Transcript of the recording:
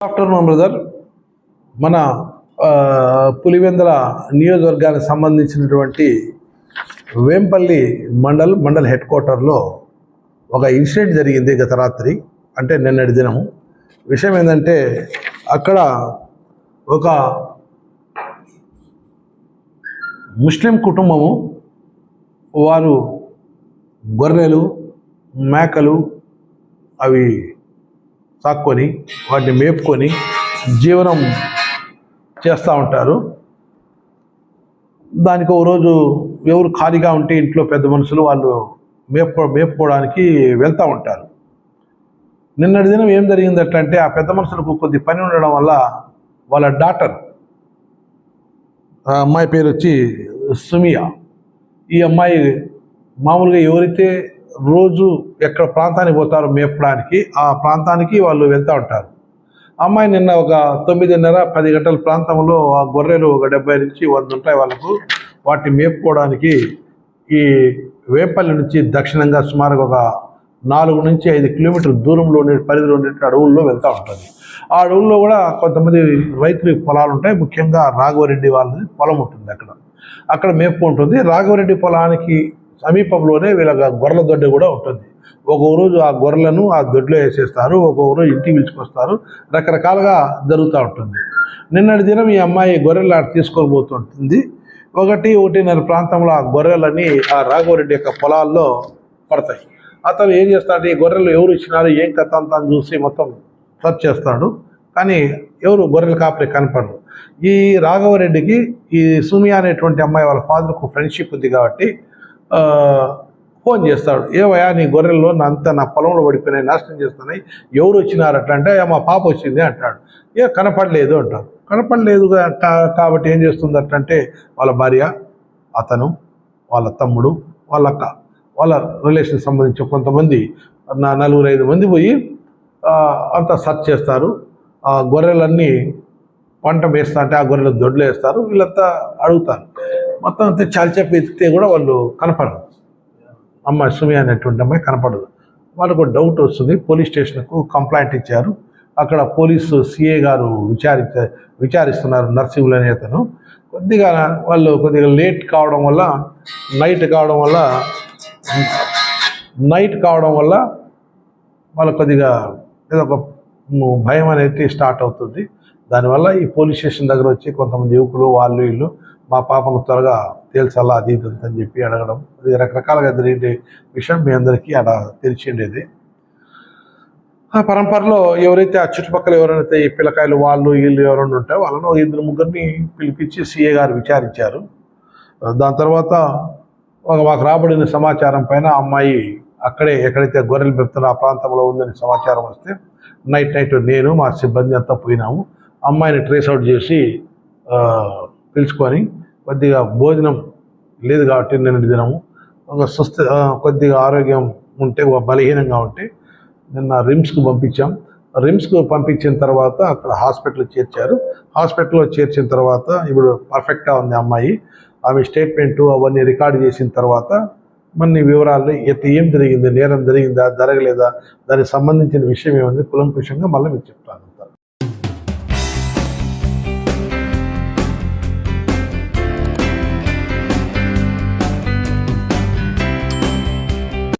Afternoon brother మన పులివెందల నియోజకవర్గానికి సంబంధించినటువంటి వేంపల్లి మండల్ మండల్ హెడ్ క్వార్టర్లో ఒక ఇన్సిడెంట్ జరిగింది గత రాత్రి అంటే నిన్నటి దినము. విషయం ఏంటంటే అక్కడ ఒక ముస్లిం కుటుంబము వారు గొర్రెలు మేకలు అవి సాక్కొని వాటిని మేపుకొని జీవనం చేస్తూ ఉంటారు. దానికి ఒక రోజు ఎవరు ఖాళీగా ఉంటే ఇంట్లో పెద్ద మనుషులు వాళ్ళు మేపు మేపుకోవడానికి వెళ్తూ ఉంటారు. నిన్నటి దినం ఏం జరిగిందట అంటే ఆ పెద్ద మనుషులకు కొద్ది పని ఉండడం వల్ల వాళ్ళ డాటర్ ఆ అమ్మాయి పేరు వచ్చి సుమియా. ఈ అమ్మాయి మామూలుగా ఎవరైతే రోజు ఎక్కడ ప్రాంతానికి పోతారో మేపడానికి ఆ ప్రాంతానికి వాళ్ళు వెళ్తూ ఉంటారు. అమ్మాయి నిన్న ఒక తొమ్మిదిన్నర పది గంటల ప్రాంతంలో ఆ గొర్రెలు ఒక డెబ్బై నుంచి వంద ఉంటాయి వాళ్ళకు. వాటిని మేపుకోవడానికి ఈ వేపల్లి నుంచి దక్షిణంగా సుమారుగా ఒక నాలుగు నుంచి ఐదు కిలోమీటర్ల దూరంలో ఉండే పరిధిలో ఉండే అడవుల్లో వెళ్తూ ఉంటుంది. ఆ అడవుల్లో కూడా కొంతమంది రైతులు పొలాలు ఉంటాయి. ముఖ్యంగా రాఘవరెడ్డి వాళ్ళది పొలం ఉంటుంది అక్కడ. అక్కడ మేపుకుంటుంది. రాఘవరెడ్డి పొలానికి సమీపంలోనే వీళ్ళ గొర్రెల దొడ్డి కూడా ఉంటుంది. ఒక్కొక్క రోజు ఆ గొర్రెలను ఆ దొడ్లో వేసేస్తారు ఒక్కొక్క రోజు ఇంటికి పిలుచుకొస్తారు. రకరకాలుగా జరుగుతూ ఉంటుంది. నిన్నటి దినం ఈ అమ్మాయి గొర్రెలు ఆడ తీసుకొని పోతుంటుంది. ఒకటి ఒకటిన్నర ప్రాంతంలో ఆ గొర్రెలని ఆ రాఘవరెడ్డి యొక్క పొలాల్లో పడతాయి. అతను ఏం చేస్తాడు ఈ గొర్రెలు ఎవరు ఇచ్చినారు ఏం కథ అంతా అని చూసి మొత్తం సర్చ్ చేస్తాడు. కానీ ఎవరు గొర్రెల కాపరి కనపడరు. ఈ రాఘవరెడ్డికి ఈ సుమియా అనేటువంటి అమ్మాయి వాళ్ళ ఫాదర్కు ఫ్రెండ్షిప్ ఉంది కాబట్టి ఫోన్ చేస్తాడు. ఏవయ్యా నీ గొర్రెల్లో నా అంతా నా పొలంలో పడిపోయినాయి నాశనం చేస్తున్నాయి ఎవరు వచ్చినారు అట్లా అంటే మా పాప వచ్చింది అంటాడు. ఏ కనపడలేదు అంటాడు. కనపడలేదు కాబట్టి ఏం చేస్తుంది అట్లా అంటే వాళ్ళ భార్య అతను వాళ్ళ తమ్ముడు వాళ్ళ అక్క వాళ్ళ రిలేషన్ సంబంధించిన కొంతమంది నా నలుగురు ఐదు మంది పోయి అంతా సర్చ్ చేస్తారు. ఆ గొర్రెలన్నీ పంట వేస్తా అంటే ఆ గొర్రెలు దొడ్లు వేస్తారు వీళ్ళంతా అడుగుతారు. మొత్తం అంతా చాలిచేపు ఎత్తితే కూడా వాళ్ళు కనపడరు. అమ్మాయి సుమి అనేటువంటి అమ్మాయి కనపడదు. వాళ్ళకు డౌట్ వస్తుంది. పోలీస్ స్టేషన్కు కంప్లైంట్ ఇచ్చారు. అక్కడ పోలీసు సిఏ గారు విచారించ విచారిస్తున్నారు నర్సింహులు అనే అతను. కొద్దిగా వాళ్ళు కొద్దిగా లేట్ కావడం వల్ల నైట్ కావడం వల్ల నైట్ కావడం వల్ల వాళ్ళ కొద్దిగా ఏదో ఒక భయం అనేది స్టార్ట్ అవుతుంది. దానివల్ల ఈ పోలీస్ స్టేషన్ దగ్గర వచ్చి కొంతమంది యువకులు వాళ్ళు వీళ్ళు మా పాపను త్వరగా తేల్చాలా అది ఇది అని చెప్పి అడగడం. అది రకరకాలుగా జరిగే విషయం మీ అందరికీ అక్కడ తెలిసిండేది. ఆ పరంపరలో ఎవరైతే ఆ చుట్టుపక్కల ఎవరైతే ఈ పిల్లకాయలు వాళ్ళు వీళ్ళు ఎవరైనా ఉంటే వాళ్ళను ఇద్దరు ముగ్గురిని పిలిపించి సీఏ గారు విచారించారు. దాని తర్వాత మాకు రాబడిన సమాచారం పైన అమ్మాయి అక్కడే ఎక్కడైతే గొర్రెలు పెప్తున్న ఆ ప్రాంతంలో ఉందని సమాచారం వస్తే నైట్ నైట్ నేను మా సిబ్బంది అంతా పోయినాము. అమ్మాయిని ట్రేస్ అవుట్ చేసి పిలుచుకొని కొద్దిగా భోజనం లేదు కాబట్టి నిన్నటి దినము. ఒక స్వస్థ కొద్దిగా ఆరోగ్యం ఉంటే బలహీనంగా ఉంటే నిన్న రిమ్స్కు పంపించాం. రిమ్స్కు పంపించిన తర్వాత అక్కడ హాస్పిటల్ చేర్చారు. హాస్పిటల్లో చేర్చిన తర్వాత ఇప్పుడు పర్ఫెక్ట్గా ఉంది అమ్మాయి. ఆమె స్టేట్మెంటు అవన్నీ రికార్డ్ చేసిన తర్వాత మన వివరాలు ఎట్ ఏం జరిగింది నేరం జరిగిందా జరగలేదా దానికి సంబంధించిన విషయం ఏముంది కులంకుషంగా మళ్ళీ మీకు చెప్తాను.